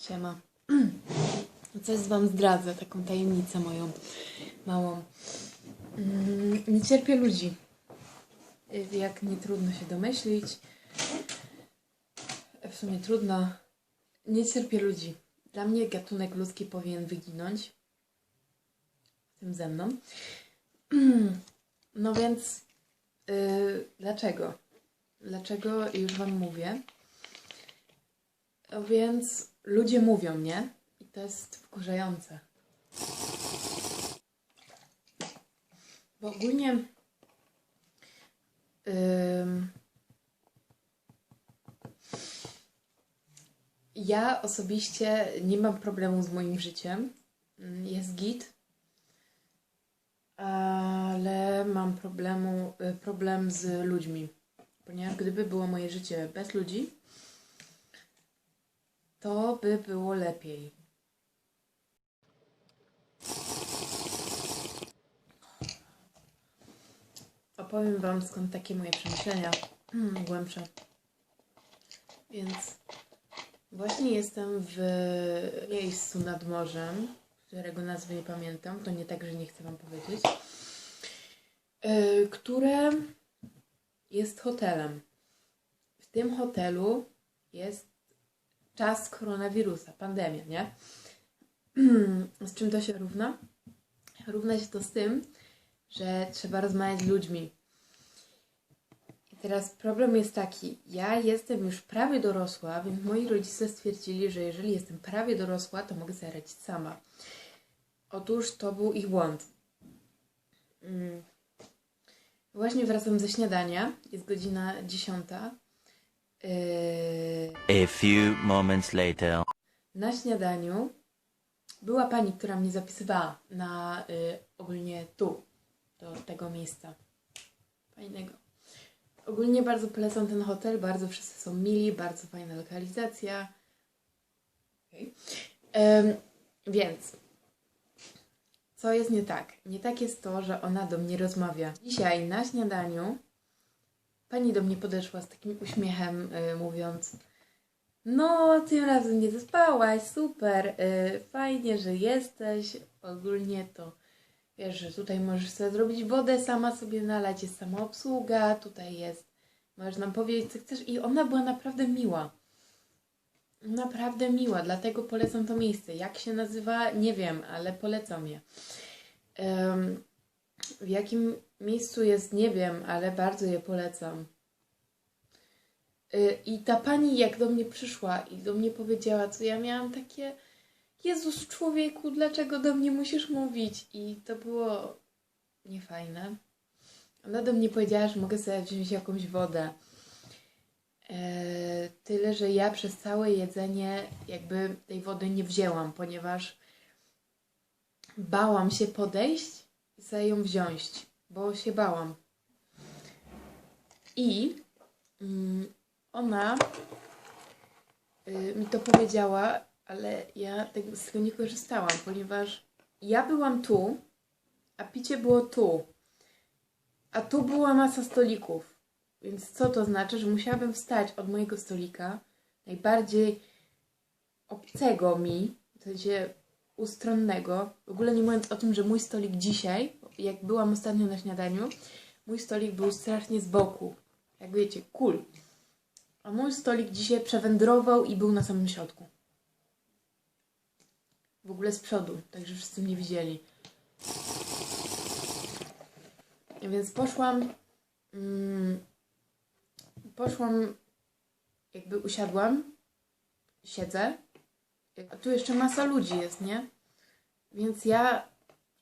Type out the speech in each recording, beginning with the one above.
Siema. Coś wam zdradzę, taką tajemnicę moją małą. Mm, Nie cierpię ludzi. Y, Jak nie trudno się domyślić. W sumie trudno. Nie cierpię ludzi. Dla mnie gatunek ludzki powinien wyginąć. W tym ze mną. No więc y, dlaczego? Dlaczego już wam mówię? Więc ludzie mówią, nie? I to jest wkurzające. Bo ogólnie ja osobiście nie mam problemu z moim życiem. Jest git. Ale mam problemu, y, problem z ludźmi. Ponieważ gdyby było moje życie bez ludzi, to by było lepiej. Opowiem Wam skąd takie moje przemyślenia mm, głębsze. Więc właśnie jestem w miejscu nad morzem, którego nazwy nie pamiętam. To nie tak, że nie chcę Wam powiedzieć. Yy, które jest hotelem. W tym hotelu jest czas koronawirusa, pandemia, nie? Z czym to się równa? Równa się to z tym, że trzeba rozmawiać z ludźmi. I teraz problem jest taki, ja jestem już prawie dorosła, więc moi rodzice stwierdzili, że jeżeli jestem prawie dorosła, to mogę sobie radzić sama. Otóż to był ich błąd. Mm. Właśnie wracam ze śniadania, jest godzina 10 a few moments later. na śniadaniu była pani, która mnie zapisywała na y, ogólnie tu, do tego miejsca fajnego. Ogólnie bardzo polecam ten hotel, bardzo wszyscy są mili, bardzo fajna lokalizacja. Okej. Em, więc, co jest nie tak? Nie tak jest to, że ona do mnie rozmawia. Dzisiaj na śniadaniu pani do mnie podeszła z takim uśmiechem, y, mówiąc: no, tym razem nie zaspałaś, super, y, fajnie, że jesteś. Ogólnie to wiesz, że tutaj możesz sobie zrobić wodę, sama sobie nalać, jest samoobsługa, tutaj jest, możesz nam powiedzieć, co chcesz. I ona była naprawdę miła. Naprawdę miła, dlatego polecam to miejsce. Jak się nazywa, nie wiem, ale polecam je. Em, w jakim miejscu jest, nie wiem, ale bardzo je polecam. Y, I ta pani, jak do mnie przyszła i do mnie powiedziała, co ja miałam takie, Jezus człowieku, dlaczego do mnie musisz mówić? I to było niefajne. Ona do mnie powiedziała, że mogę sobie wziąć jakąś wodę. E, tyle, że ja przez całe jedzenie jakby tej wody nie wzięłam, ponieważ bałam się podejść sobie ją wziąć, bo się bałam. I mm, ona y, mi to powiedziała, ale ja tego, z tego nie korzystałam, ponieważ ja byłam tu, a picie było tu. A tu była masa stolików. Więc co to znaczy, że musiałabym wstać od mojego stolika, najbardziej obcego mi, w sensie ustronnego, w ogóle nie mówiąc o tym, że mój stolik dzisiaj, jak byłam ostatnio na śniadaniu, mój stolik był strasznie z boku. Jak wiecie, kul. A mój stolik dzisiaj przewędrował i był na samym środku. W ogóle z przodu, także wszyscy mnie widzieli. Więc poszłam. Mm, poszłam, jakby usiadłam, siedzę. A tu jeszcze masa ludzi jest, nie? Więc ja,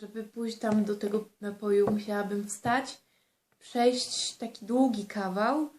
żeby pójść tam do tego napoju, musiałabym wstać, przejść taki długi kawał,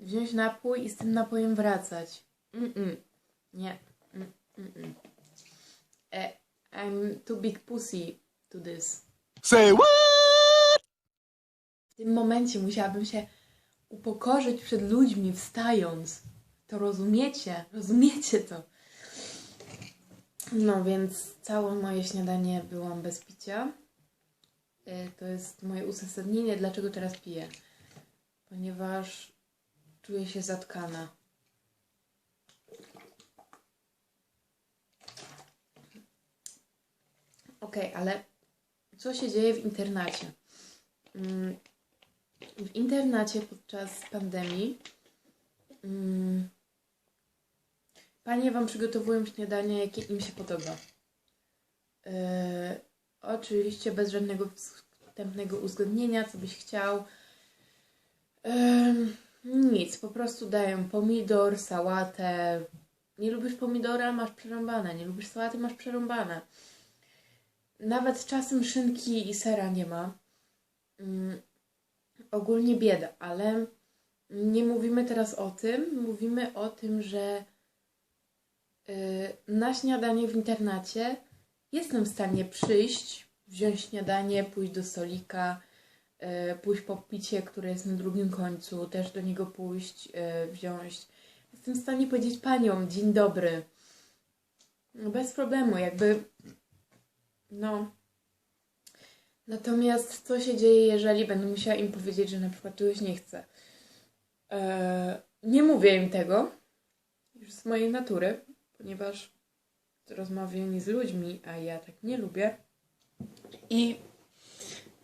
wziąć napój i z tym napojem wracać. Mm-mm. Nie. Mm. E, I'm too big pussy to this. Say what? W tym momencie musiałabym się upokorzyć przed ludźmi, wstając. To rozumiecie? Rozumiecie to? No więc całe moje śniadanie byłam bez picia. E, to jest moje uzasadnienie, dlaczego teraz piję. Ponieważ czuję się zatkana. Ok, ale co się dzieje w internacie? Mm, w internacie podczas pandemii mm, panie Wam przygotowują śniadanie, jakie im się podoba. Yy, oczywiście bez żadnego wstępnego uzgodnienia, co byś chciał. Ym, nic, po prostu dają pomidor, sałatę. Nie lubisz pomidora, masz przerąbane. Nie lubisz sałaty, masz przerąbane. Nawet czasem szynki i sera nie ma. Ym, ogólnie bieda, ale nie mówimy teraz o tym. Mówimy o tym, że yy, na śniadanie w internacie jestem w stanie przyjść, wziąć śniadanie, pójść do stolika, y, pójść po picie, które jest na drugim końcu, też do niego pójść, y, wziąć. Jestem w stanie powiedzieć paniom, dzień dobry. No, Bez problemu, jakby. No. Natomiast co się dzieje, jeżeli będę musiała im powiedzieć, że na przykład czegoś nie chcę? E, nie mówię im tego, już z mojej natury, ponieważ rozmawianie z ludźmi, a ja tak nie lubię. I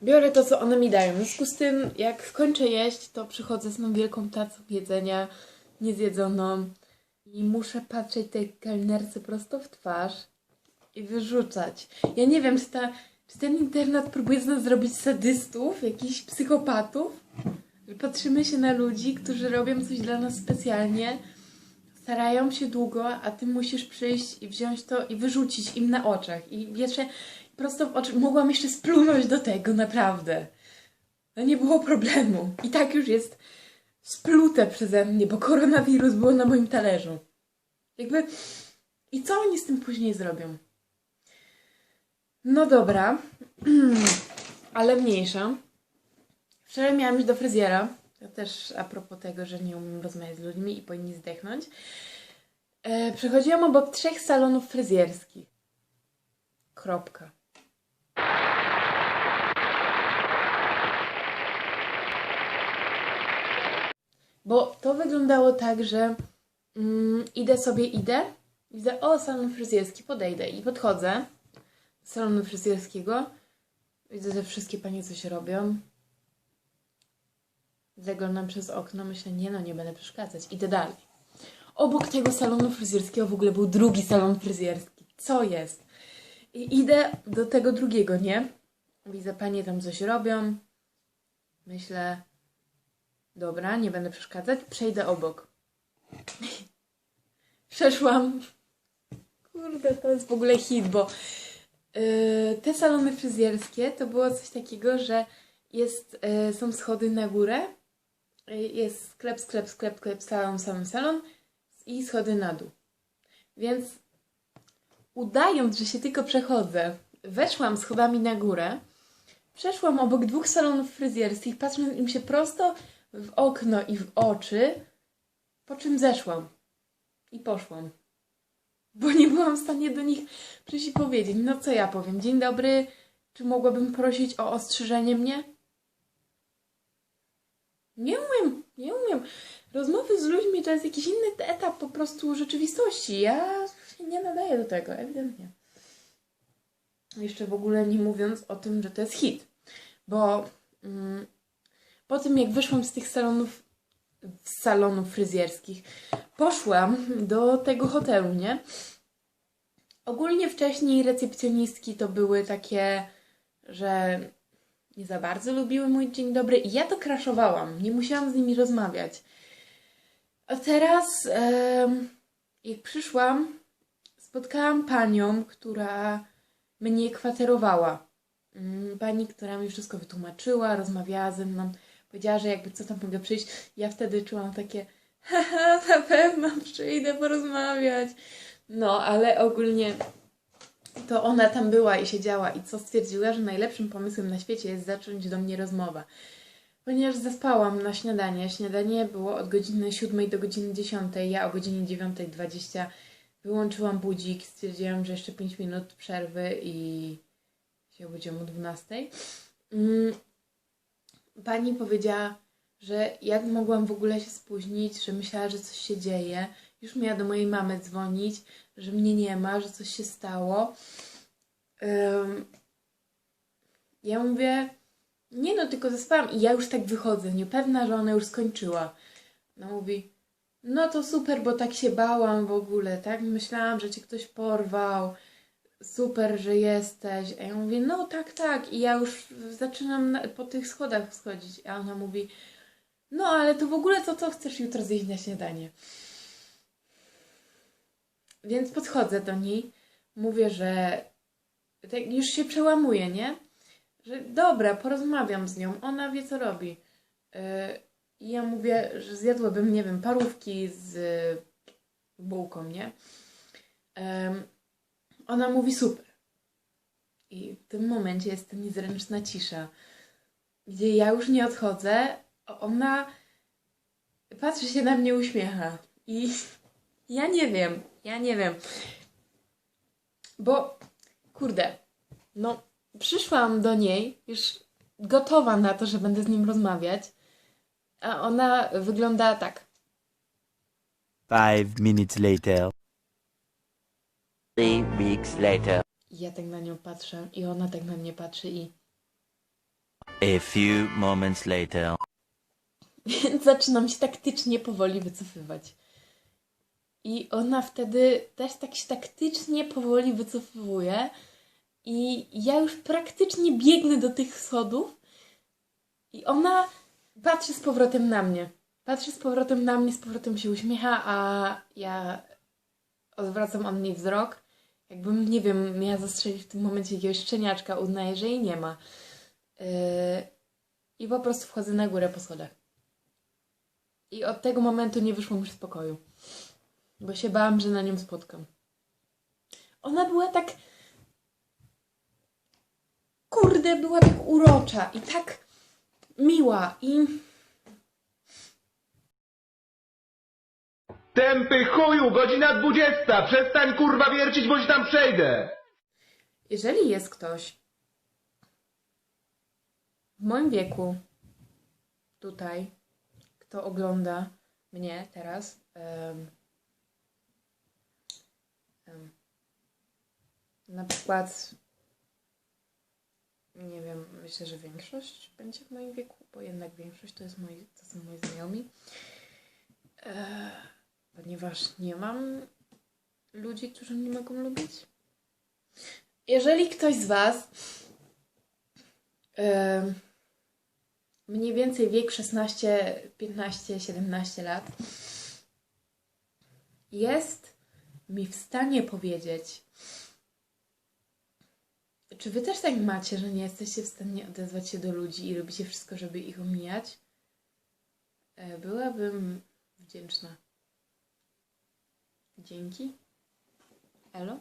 biorę to, co one mi dają. W związku z tym, jak skończę jeść, to przychodzę z tą wielką tacą jedzenia, niezjedzoną i muszę patrzeć tej kelnerce prosto w twarz i wyrzucać. Ja nie wiem, czy, ta, czy ten internet próbuje z nas zrobić sadystów, jakichś psychopatów, że patrzymy się na ludzi, którzy robią coś dla nas specjalnie, starają się długo, a ty musisz przyjść i wziąć to i wyrzucić im na oczach. I jeszcze prosto w oczy mogłam jeszcze splunąć do tego, naprawdę. No nie było problemu. I tak już jest splute przeze mnie, bo koronawirus było na moim talerzu. Jakby... I co oni z tym później zrobią? No dobra, ale mniejsza. Wczoraj miałam iść do fryzjera. Ja też a propos tego, że nie umiem rozmawiać z ludźmi i powinni zdechnąć. E, przechodziłam obok trzech salonów fryzjerskich. Kropka. Bo to wyglądało tak, że mm, idę sobie, idę, widzę, o, salon fryzjerski, podejdę i podchodzę do salonu fryzjerskiego. Widzę, że wszystkie panie coś robią. Zaglądam przez okno, myślę, nie no, nie będę przeszkadzać, idę dalej. Obok tego salonu fryzjerskiego w ogóle był drugi salon fryzjerski. Co jest? I idę do tego drugiego, nie? Widzę, panie tam coś robią. Myślę, dobra, nie będę przeszkadzać, przejdę obok. Przeszłam. Kurde, to jest w ogóle hit, bo yy, te salony fryzjerskie to było coś takiego, że jest, yy, są schody na górę, jest sklep, sklep, sklep, sklep, salon, salon, salon i schody na dół. Więc udając, że się tylko przechodzę, weszłam schodami na górę, przeszłam obok dwóch salonów fryzjerskich, patrząc im się prosto w okno i w oczy, po czym zeszłam i poszłam. Bo nie byłam w stanie do nich przyjść i powiedzieć, no co ja powiem, dzień dobry, czy mogłabym prosić o ostrzyżenie mnie? Nie umiem, nie umiem. Rozmowy z ludźmi to jest jakiś inny etap po prostu rzeczywistości. Ja się nie nadaję do tego, ewidentnie. Jeszcze w ogóle nie mówiąc o tym, że to jest hit. Bo mm, po tym, jak wyszłam z tych salonów, z salonów fryzjerskich, poszłam do tego hotelu, nie? Ogólnie wcześniej recepcjonistki to były takie, że nie za bardzo lubiły mój dzień dobry i ja to kraszowałam. Nie musiałam z nimi rozmawiać. A teraz, jak przyszłam, spotkałam panią, która mnie kwaterowała. Mm, Pani, która mi wszystko wytłumaczyła, rozmawiała ze mną, powiedziała, że jakby co tam mogę przyjść. Ja wtedy czułam takie, haha, na pewno przyjdę porozmawiać. No, ale ogólnie to ona tam była i siedziała i co stwierdziła, że najlepszym pomysłem na świecie jest zacząć do mnie rozmowę. Ponieważ zaspałam na śniadanie. Śniadanie było od godziny 7 do godziny 10. Ja o godzinie 9.20 wyłączyłam budzik. Stwierdziłam, że jeszcze 5 minut przerwy i się obudziłam o 12. Mm, Pani powiedziała, że jak mogłam w ogóle się spóźnić, że myślała, że coś się dzieje. Już miała do mojej mamy dzwonić, że mnie nie ma, że coś się stało. Ym, Ja mówię, nie no, tylko zaspałam. I ja już tak wychodzę, niepewna, że ona już skończyła. No mówi, no to super, bo tak się bałam w ogóle, tak? Myślałam, że cię ktoś porwał. Super, że jesteś. A ja mówię, no tak, tak. I ja już zaczynam na, po tych schodach schodzić. A ona mówi, no ale to w ogóle to co chcesz jutro zjeść na śniadanie? Więc podchodzę do niej, mówię, że tak już się przełamuję, nie? Że dobra, porozmawiam z nią, ona wie co robi. I ja mówię, że zjadłabym, nie wiem, parówki z bułką, nie? Ona mówi super. I w tym momencie jest ta niezręczna cisza, gdzie ja już nie odchodzę, a ona patrzy się na mnie, uśmiecha. I ja nie wiem, ja nie wiem. Bo, kurde, no, przyszłam do niej już gotowa na to, że będę z nim rozmawiać, a ona wygląda tak. Five minutes later. Three weeks later. I ja tak na nią patrzę, i ona tak na mnie patrzy, i A few moments later. Więc zaczynam się taktycznie powoli wycofywać. I ona wtedy też tak się taktycznie powoli wycofywuje. I ja już praktycznie biegnę do tych schodów. I ona patrzy z powrotem na mnie. Patrzy z powrotem na mnie, z powrotem się uśmiecha, a ja odwracam od niej wzrok. Jakbym, nie wiem, miała zastrzelić w tym momencie jakiegoś szczeniaczka, uznaję, że jej nie ma. Yy, I po prostu wchodzę na górę po schodach. I od tego momentu nie wyszłam już z pokoju. Bo się bałam, że na nią spotkam. Ona była tak. Kurde, była tak urocza i tak miła. I Tępy chuju, godzina dwudziesta! Przestań kurwa wiercić, bo ci tam przejdę! jeżeli jest ktoś w moim wieku, tutaj, kto ogląda mnie teraz, em, na przykład, nie wiem, myślę, że większość będzie w moim wieku, bo jednak większość to, jest moi, to są moi znajomi, e, ponieważ nie mam ludzi, którzy mnie mogą lubić. Jeżeli ktoś z Was em, mniej więcej wiek 16, 15, 17 lat jest mi w stanie powiedzieć, czy Wy też tak macie, że nie jesteście w stanie odezwać się do ludzi i robicie wszystko, żeby ich omijać? E, Byłabym wdzięczna. Dzięki. Elo?